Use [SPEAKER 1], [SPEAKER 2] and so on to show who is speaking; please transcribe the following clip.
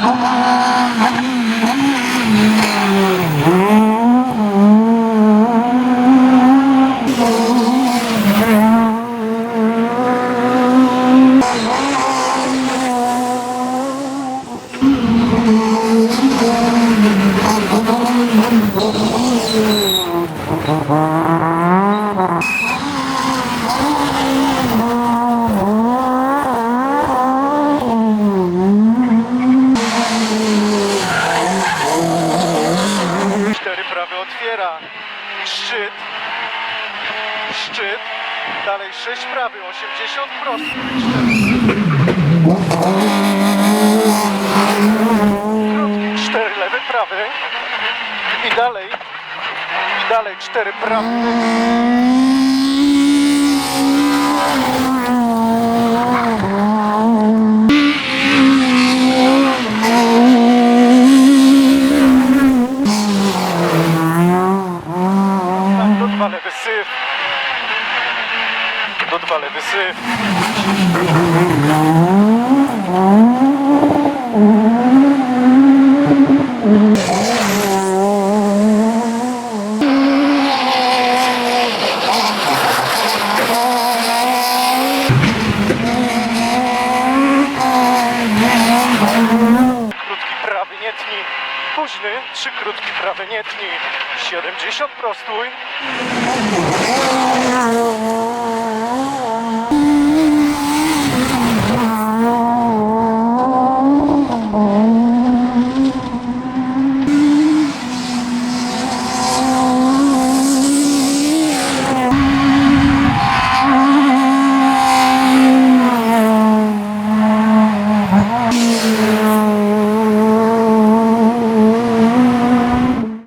[SPEAKER 1] Vamos lá. otwiera. Szczyt, szczyt, dalej 6 prawy, 80 prosty, 4, 4 lewy, prawy. I dalej, i dalej 4 prawy. Do dwa lewy syf. Krótki nie tnij. Późny, trzy krótki prawy nie tnij. 70 prostuj.